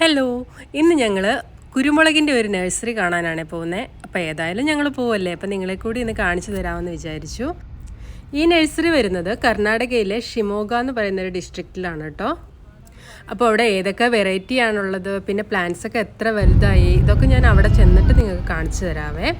Hello ഇന്ന് ഞങ്ങൾ കുരുമുളകിന്റെ ഒരു നഴ്സറി കാണാനാണ് പോകുന്നത് അപ്പോൾ ഏതായാലും ഞങ്ങൾ പോവല്ലേ? അപ്പോൾ നിങ്ങളെ കൂടി ഇന്ന് കാണിച്ചു തരാമെന്ന് വിചാരിച്ചു. ഈ നഴ്സറി വരുന്നത് കർണാടകയിലെ ഷിമോഗ എന്ന് പറയുന്ന ഒരു ഡിസ്ട്രിക്റ്റിലാണ് കേട്ടോ അപ്പോൾ അവിടെ ഏതൊക്കെ വെറൈറ്റി ആണുള്ളത് പിന്നെ പ്ലാന്റ്സ് ഒക്കെ എത്ര വലുതായി ഇതൊക്കെ ഞാൻ അവിടെ ചെന്നിട്ട് നിങ്ങൾക്ക് കാണിച്ചു തരാവേ.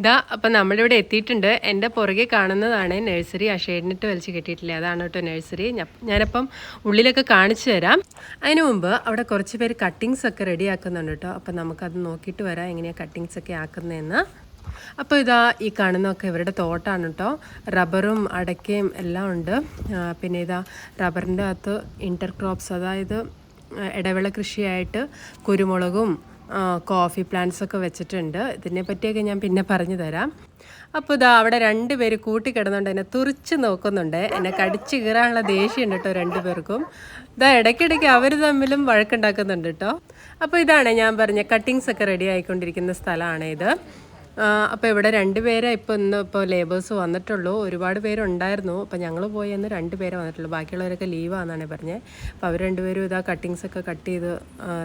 ഇതാ അപ്പം നമ്മളിവിടെ എത്തിയിട്ടുണ്ട്. എന്റെ പുറകെ കാണുന്നതാണ് നഴ്സറി. ആ ഷെയ്ഡിനിട്ട് വലിച്ച് കെട്ടിയിട്ടില്ല? അതാണ് കേട്ടോ നഴ്സറി. ഞാനപ്പം ഉള്ളിലൊക്കെ കാണിച്ചു തരാം. അതിനു മുമ്പ് അവിടെ കുറച്ച് പേര് കട്ടിങ്സ് ഒക്കെ റെഡി ആക്കുന്നുണ്ട് കേട്ടോ. അപ്പം നമുക്കത് നോക്കിയിട്ട് വരാം എങ്ങനെയാണ് കട്ടിങ്സ് ഒക്കെ ആക്കുന്നതെന്ന്. അപ്പോൾ ഇതാ ഈ കാണുന്നതൊക്കെ ഇവരുടെ തോട്ടാണ് കേട്ടോ. റബ്ബറും അടയ്ക്കയും എല്ലാം ഉണ്ട്. പിന്നെ ഇതാ റബ്ബറിന്റെ അകത്ത് ഇന്റർ ക്രോപ്സ് അതായത് ഇടവിള കൃഷിയായിട്ട് കുരുമുളകും കോഫി പ്ലാന്റ്സ് ഒക്കെ വെച്ചിട്ടുണ്ട്. ഇതിനെ പറ്റിയൊക്കെ ഞാൻ പിന്നെ പറഞ്ഞു തരാം. അപ്പോൾ ഇതാ അവിടെ രണ്ട് പേര് കൂട്ടിക്കിടന്നുണ്ട് എന്നെ തുറിച്ച് നോക്കുന്നുണ്ട്. എന്നെ കടിച്ചു കീറാനുള്ള ദേഷ്യമുണ്ട് കേട്ടോ രണ്ട് പേർക്കും. ഇതാ ഇടയ്ക്കിടയ്ക്ക് അവർ തമ്മിലും വഴക്കുണ്ടാക്കുന്നുണ്ട് കേട്ടോ. അപ്പോൾ ഇതാണ് ഞാൻ പറഞ്ഞ കട്ടിങ്സ് ഒക്കെ റെഡി ആയിക്കൊണ്ടിരിക്കുന്ന സ്ഥലമാണ് ഇത്. അപ്പോൾ ഇവിടെ രണ്ട് പേരെ ഇപ്പോൾ ഇന്ന് ഇപ്പോൾ ലേബേഴ്സ് വന്നിട്ടുള്ളൂ. ഒരുപാട് പേരുണ്ടായിരുന്നു. അപ്പോൾ ഞങ്ങൾ പോയി എന്ന് രണ്ട് പേരെ വന്നിട്ടുള്ളൂ. ബാക്കിയുള്ളവരൊക്കെ ലീവാണെന്നാണ് പറഞ്ഞത് അപ്പോൾ അവർ രണ്ടുപേരും ഇതാ കട്ടിങ്സ് ഒക്കെ കട്ട് ചെയ്ത്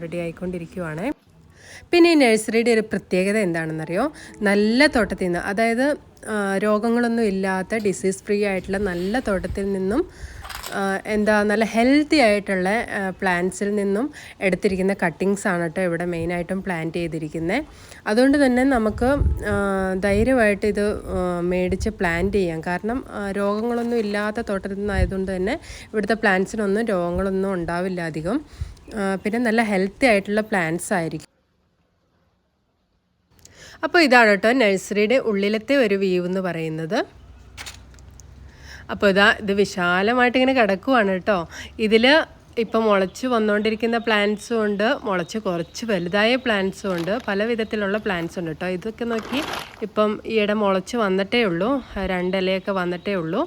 റെഡി ആയിക്കൊണ്ടിരിക്കുവാണേ. പിന്നെ ഈ നഴ്സറിയുടെ ഒരു പ്രത്യേകത എന്താണെന്നറിയോ? നല്ല തോട്ടത്തിൽ നിന്ന് അതായത് രോഗങ്ങളൊന്നും ഇല്ലാത്ത ഡിസീസ് ഫ്രീ ആയിട്ടുള്ള നല്ല തോട്ടത്തിൽ നിന്നും എന്താ നല്ല ഹെൽത്തി ആയിട്ടുള്ള പ്ലാന്റ്സിൽ നിന്നും എടുത്തിരിക്കുന്ന കട്ടിങ്സ് ആണ് കേട്ടോ ഇവിടെ മെയിനായിട്ടും പ്ലാന്റ് ചെയ്തിരിക്കുന്നത് അതുകൊണ്ട് തന്നെ നമുക്ക് ധൈര്യമായിട്ട് ഇത് മേടിച്ച് പ്ലാന്റ് ചെയ്യാം. കാരണം രോഗങ്ങളൊന്നും ഇല്ലാത്ത തോട്ടത്തിൽ നിന്നായതുകൊണ്ട് തന്നെ ഇവിടുത്തെ പ്ലാന്റ്സിനൊന്നും രോഗങ്ങളൊന്നും ഉണ്ടാവില്ല അധികം. പിന്നെ നല്ല ഹെൽത്തി ആയിട്ടുള്ള പ്ലാന്റ്സ് ആയിരിക്കും. അപ്പോൾ ഇതാണ് കേട്ടോ നഴ്സറിയുടെ ഉള്ളിലത്തെ ഒരു വ്യൂ എന്ന് പറയുന്നത്. അപ്പോൾ ഇതാ ഇത് വിശാലമായിട്ട് ഇങ്ങനെ കിടക്കുവാണ് കേട്ടോ. ഇതിൽ ഇപ്പം മുളച്ച് വന്നുകൊണ്ടിരിക്കുന്ന പ്ലാന്റ്സും ഉണ്ട്. മുളച്ച് കുറച്ച് വലുതായ പ്ലാന്റ്സും ഉണ്ട്. പല വിധത്തിലുള്ള പ്ലാന്റ്സ് ഉണ്ട് കേട്ടോ. ഇതൊക്കെ നോക്കി ഇപ്പം ഈയിടെ മുളച്ച് വന്നിട്ടേ ഉള്ളൂ. രണ്ടിലയൊക്കെ വന്നിട്ടേ ഉള്ളൂ.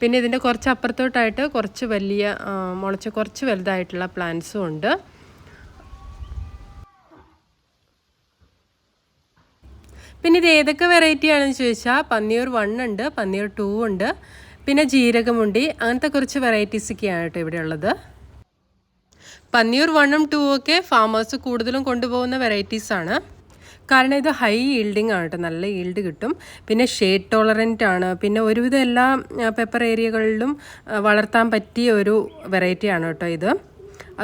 പിന്നെ ഇതിന്റെ കുറച്ച് അപ്പുറത്തോട്ടായിട്ട് കുറച്ച് വലിയ മുളച്ച് കുറച്ച് വലുതായിട്ടുള്ള പ്ലാന്റ്സും ഉണ്ട്. പിന്നെ ഇത് ഏതൊക്കെ വെറൈറ്റി ആണെന്ന് ചോദിച്ചാൽ പന്നിയൂർ വൺ ഉണ്ട് പന്നിയൂർ ടു ഉണ്ട് പിന്നെ ജീരകമുണ്ടി അങ്ങനത്തെ കുറച്ച് വെറൈറ്റീസ് ഒക്കെയാണ് കേട്ടോ ഇവിടെ ഉള്ളത്. പന്നിയൂർ വണ്ണും ടൂ ഒക്കെ ഫാമേഴ്സ് കൂടുതലും കൊണ്ടുപോകുന്ന വെറൈറ്റീസ് ആണ്. കാരണം ഇത് ഹൈ ഈൽഡിങ് ആണ് കേട്ടോ നല്ല ഈൽഡ് കിട്ടും. പിന്നെ ഷെയ്ഡ് ടോളറന്റ് ആണ്. പിന്നെ ഒരുവിധം എല്ലാ പെപ്പർ ഏരിയകളിലും വളർത്താൻ പറ്റിയ ഒരു വെറൈറ്റിയാണ് കേട്ടോ ഇത്.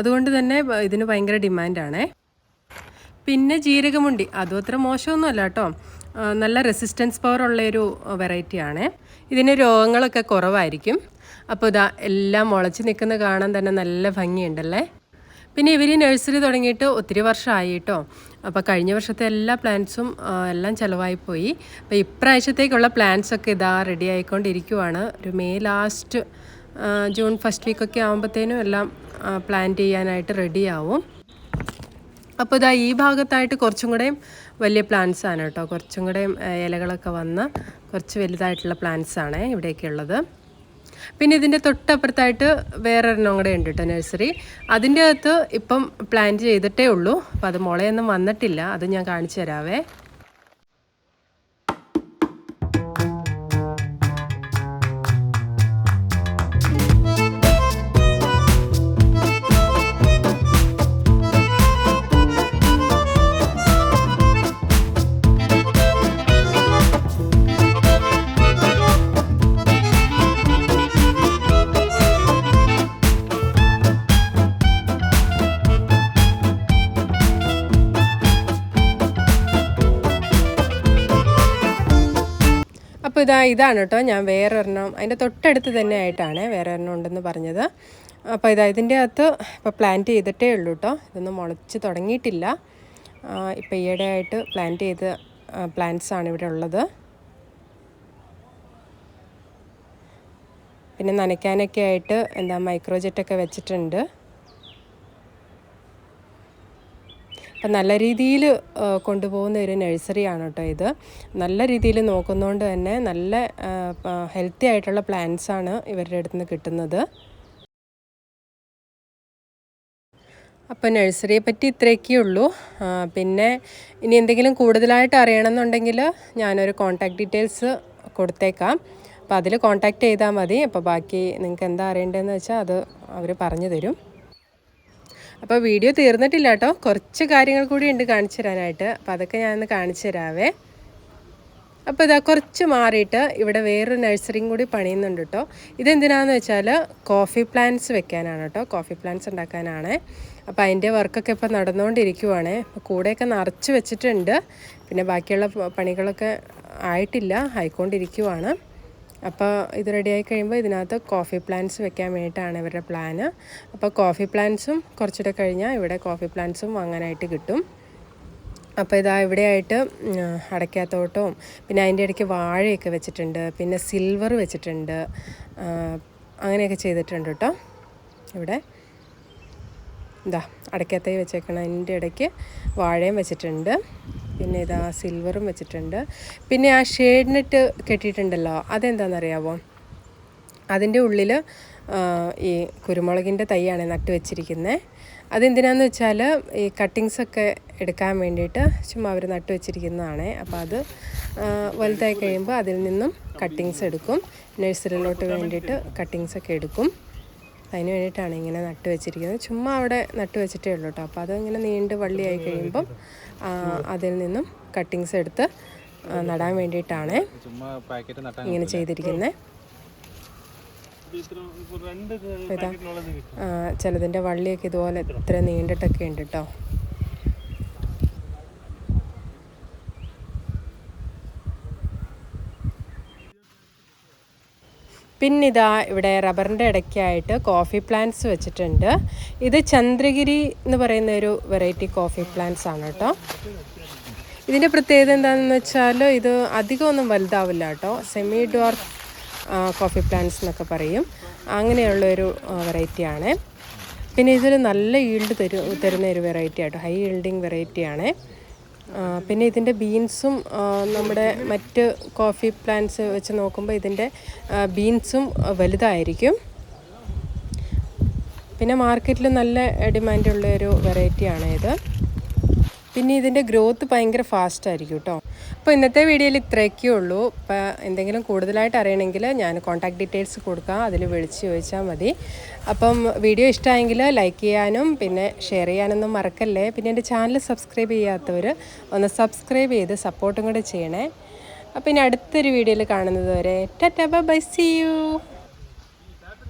അതുകൊണ്ട് തന്നെ ഇതിന് ഭയങ്കര ഡിമാൻഡാണേ പിന്നെ ജീരകമുണ്ടി. അതും അത്ര മോശമൊന്നുമല്ല കേട്ടോ. നല്ല റെസിസ്റ്റൻസ് പവർ ഉള്ളൊരു വെറൈറ്റിയാണ് ഇതിന് രോഗങ്ങളൊക്കെ കുറവായിരിക്കും. അപ്പോൾ ഇതാ എല്ലാം മുളച്ച് നിൽക്കുന്ന കാണാൻ തന്നെ നല്ല ഭംഗിയുണ്ടല്ലേ? പിന്നെ ഇവർ നഴ്സറി തുടങ്ങിയിട്ട് ഒത്തിരി വർഷമായി കേട്ടോ. അപ്പോൾ കഴിഞ്ഞ വർഷത്തെ എല്ലാ പ്ലാന്റ്സും എല്ലാം ചിലവായി പോയി. അപ്പോൾ ഇപ്രാവശ്യത്തേക്കുള്ള പ്ലാന്റ്സൊക്കെ ഇതാ റെഡി ആയിക്കൊണ്ടിരിക്കുവാണ്. ഒരു മെയ് ലാസ്റ്റ് ജൂൺ ഫസ്റ്റ് വീക്കൊക്കെ ആകുമ്പോഴത്തേനും എല്ലാം പ്ലാന്റ് ചെയ്യാനായിട്ട് റെഡിയാവും അപ്പോൾ ഇതാ ഈ ഭാഗത്തായിട്ട് കുറച്ചും കൂടെയും വലിയ പ്ലാന്റ്സ് ആണ് കേട്ടോ. കുറച്ചും കൂടെയും ഇലകളൊക്കെ വന്ന് കുറച്ച് വലുതായിട്ടുള്ള പ്ലാന്റ്സ് ആണ് ഇവിടെയൊക്കെ ഉള്ളത്. പിന്നെ ഇതിന്റെ തൊട്ടപ്പുറത്തായിട്ട് വേറൊരെണ്ണം കൂടെ ഉണ്ട് കേട്ടോ നഴ്സറി അതിന്റെ അകത്ത് ഇപ്പം പ്ലാന്റ് ചെയ്തിട്ടേ ഉള്ളൂ. അപ്പോൾ അത് മുളയൊന്നും വന്നിട്ടില്ല. അത് ഞാൻ കാണിച്ചു തരാവേ. ഇതാ ഇതാണ് കേട്ടോ. ഞാൻ വേറൊരെണ്ണം അതിന്റെ തൊട്ടടുത്ത് തന്നെ ആയിട്ടാണ് വേറെ ഒരെണ്ണം ഉണ്ടെന്ന് പറഞ്ഞത്. അപ്പോൾ ഇതാ ഇതിന്റെ അകത്ത് ഇപ്പോൾ പ്ലാന്റ് ചെയ്തിട്ടേ ഉള്ളൂ കേട്ടോ. ഇതൊന്നും മുളച്ച് തുടങ്ങിയിട്ടില്ല. ഇപ്പോൾ ഈയിടെ ആയിട്ട് പ്ലാന്റ് ചെയ്ത പ്ലാന്റ്സ് ആണ് ഇവിടെ ഉള്ളത്. പിന്നെ നനയ്ക്കാനൊക്കെ ആയിട്ട് എന്താ മൈക്രോജെറ്റൊക്കെ വെച്ചിട്ടുണ്ട്. അപ്പം നല്ല രീതിയിൽ കൊണ്ടുപോകുന്ന ഒരു നഴ്സറിയാണ് കേട്ടോ ഇത്. നല്ല രീതിയിൽ നോക്കുന്നതുകൊണ്ട് തന്നെ നല്ല ഹെൽത്തി ആയിട്ടുള്ള പ്ലാന്റ്സ് ആണ് ഇവരുടെ അടുത്ത് നിന്ന് കിട്ടുന്നത് അപ്പോൾ നഴ്സറിയെ പറ്റി ഇത്രയൊക്കെ ഉള്ളൂ. പിന്നെ ഇനി എന്തെങ്കിലും കൂടുതലായിട്ട് അറിയണമെന്നുണ്ടെങ്കിൽ ഞാനൊരു കോൺടാക്ട് ഡീറ്റെയിൽസ് കൊടുത്തേക്കാം. അപ്പോൾ അതിൽ കോൺടാക്റ്റ് ചെയ്താൽ മതി. അപ്പോൾ ബാക്കി നിങ്ങൾക്ക് എന്താ അറിയേണ്ടതെന്ന് വെച്ചാൽ അത് അവർ പറഞ്ഞു തരും. അപ്പോൾ വീഡിയോ തീർന്നിട്ടില്ല കേട്ടോ. കുറച്ച് കാര്യങ്ങൾ കൂടി ഉണ്ട് കാണിച്ചു തരാനായിട്ട്. അപ്പോൾ അതൊക്കെ ഞാനൊന്ന് കാണിച്ചു തരാവേ. അപ്പോൾ ഇതാ കുറച്ച് മാറിയിട്ട് ഇവിടെ വേറൊരു നഴ്സറിയും കൂടി പണിയുന്നുണ്ട് കേട്ടോ. ഇതെന്തിനാന്ന് വെച്ചാൽ കോഫി പ്ലാന്റ്സ് വെക്കാനാണ് കേട്ടോ. കോഫി പ്ലാന്റ്സ് ഉണ്ടാക്കാനാണ്. അപ്പോൾ അതിന്റെ വർക്കൊക്കെ ഇപ്പോൾ നടന്നുകൊണ്ടിരിക്കുവാണ്. കൂടെയൊക്കെ നിറച്ച് വെച്ചിട്ടുണ്ട്. പിന്നെ ബാക്കിയുള്ള പണികളൊക്കെ ആയിട്ടില്ല. ആയിക്കൊണ്ടിരിക്കുവാണ്. അപ്പോൾ ഇത് റെഡിയായി കഴിയുമ്പോൾ ഇതിനകത്ത് കോഫി പ്ലാന്റ്സ് വെക്കാൻ വേണ്ടിയിട്ടാണ് ഇവരുടെ പ്ലാന് അപ്പോൾ കോഫി പ്ലാന്റ്സും കുറച്ചുകൂടെ കഴിഞ്ഞാൽ ഇവിടെ കോഫി പ്ലാന്റ്സും വാങ്ങാനായിട്ട് കിട്ടും. അപ്പോൾ ഇതാ ഇവിടെയായിട്ട് അടയ്ക്കാത്തോട്ടവും പിന്നെ അതിന്റെ ഇടയ്ക്ക് വാഴയൊക്കെ വെച്ചിട്ടുണ്ട് പിന്നെ സിൽവർ വെച്ചിട്ടുണ്ട് അങ്ങനെയൊക്കെ ചെയ്തിട്ടുണ്ട് കേട്ടോ. ഇവിടെ ഇതാ അടയ്ക്കാത്തേ വെച്ചേക്കണം അതിന്റെ ഇടയ്ക്ക് വാഴയും വെച്ചിട്ടുണ്ട്. പിന്നെ ഇതാ സിൽവറും വെച്ചിട്ടുണ്ട്. പിന്നെ ആ ഷെയ്ഡ് നെറ്റ് കെട്ടിയിട്ടുണ്ടല്ലോ അതെന്താണെന്നറിയാവോ അതിന്റെ ഉള്ളിൽ ഈ കുരുമുളകിന്റെ തൈയാണ് നട്ട് വെച്ചിരിക്കുന്നത് അതെന്തിനാന്ന് വെച്ചാൽ ഈ കട്ടിങ്സൊക്കെ എടുക്കാൻ വേണ്ടിയിട്ട് ചുമ്മാ അവർ നട്ട് വെച്ചിരിക്കുന്നതാണ്. അപ്പോൾ അത് വലുതായി കഴിയുമ്പോൾ അതിൽ നിന്നും കട്ടിങ്സ് എടുക്കും. നഴ്സറിയിലോട്ട് വേണ്ടിയിട്ട് കട്ടിങ്സൊക്കെ എടുക്കും. അതിന് വേണ്ടിയിട്ടാണ് ഇങ്ങനെ നട്ട് വെച്ചിരിക്കുന്നത്. ചുമ്മാ അവിടെ നട്ട് വെച്ചിട്ടേ ഉള്ളൂ കേട്ടോ. അപ്പോൾ അതിങ്ങനെ നീണ്ട് വള്ളിയായി കഴിയുമ്പം അതിൽ നിന്നും കട്ടിങ്സ് എടുത്ത് നടാൻ വേണ്ടിയിട്ടാണ് ഇങ്ങനെ ചെയ്തിരിക്കുന്നത് ഇതാ ചിലതിന്റെ വള്ളിയൊക്കെ ഇതുപോലെ ഇത്ര നീണ്ടിട്ടൊക്കെ ഉണ്ട് കേട്ടോ. പിന്നിതാ ഇവിടെ റബ്ബറിന്റെ ഇടയ്ക്കായിട്ട് കോഫി പ്ലാന്റ്സ് വെച്ചിട്ടുണ്ട്. ഇത് ചന്ദ്രഗിരി എന്ന് പറയുന്ന ഒരു വെറൈറ്റി കോഫി പ്ലാന്റ്സ് ആണ് കേട്ടോ ഇതിന്റെ പ്രത്യേകത എന്താണെന്ന് വെച്ചാൽ ഇത് അധികമൊന്നും വലുതാവില്ല കേട്ടോ സെമി ഡോർഫ് കോഫി പ്ലാന്റ്സ് എന്നൊക്കെ പറയും. അങ്ങനെയുള്ളൊരു വെറൈറ്റിയാണ് പിന്നെ ഇതൊരു നല്ല ഈൽഡ് തരും തരുന്ന ഒരു വെറൈറ്റി ആട്ടോ. ഹൈ ഈൽഡിങ് വെറൈറ്റിയാണ് പിന്നെ ഇതിന്റെ ബീൻസും നമ്മുടെ മറ്റ് കോഫി പ്ലാന്റ്സ് വെച്ച് നോക്കുമ്പോൾ ഇതിന്റെ ബീൻസും വലുതായിരിക്കും. പിന്നെ മാർക്കറ്റിൽ നല്ല ഡിമാൻഡുള്ള ഒരു വെറൈറ്റിയാണ് ഇത് പിന്നെ ഇതിന്റെ ഗ്രോത്ത് ഭയങ്കര ഫാസ്റ്റ് ആയിരിക്കും കേട്ടോ അപ്പോൾ ഇന്നത്തെ വീഡിയോയിൽ ഇത്രയൊക്കെ ഉള്ളൂ. ഇപ്പോൾ എന്തെങ്കിലും കൂടുതലായിട്ട് അറിയണമെങ്കിൽ ഞാൻ കോൺടാക്ട് ഡീറ്റെയിൽസ് കൊടുക്കാം. അതിൽ വിളിച്ച് ചോദിച്ചാൽ മതി. അപ്പം വീഡിയോ ഇഷ്ടമായെങ്കിൽ ലൈക്ക് ചെയ്യാനും പിന്നെ ഷെയർ ചെയ്യാനൊന്നും മറക്കല്ലേ? പിന്നെ എന്റെ ചാനൽ സബ്സ്ക്രൈബ് ചെയ്യാത്തവർ ഒന്ന് സബ്സ്ക്രൈബ് ചെയ്ത് സപ്പോർട്ടും കൂടെ ചെയ്യണേ. അപ്പം ഇനി അടുത്തൊരു വീഡിയോയിൽ കാണുന്നത് വരെ ടാറ്റ ബൈ സി യു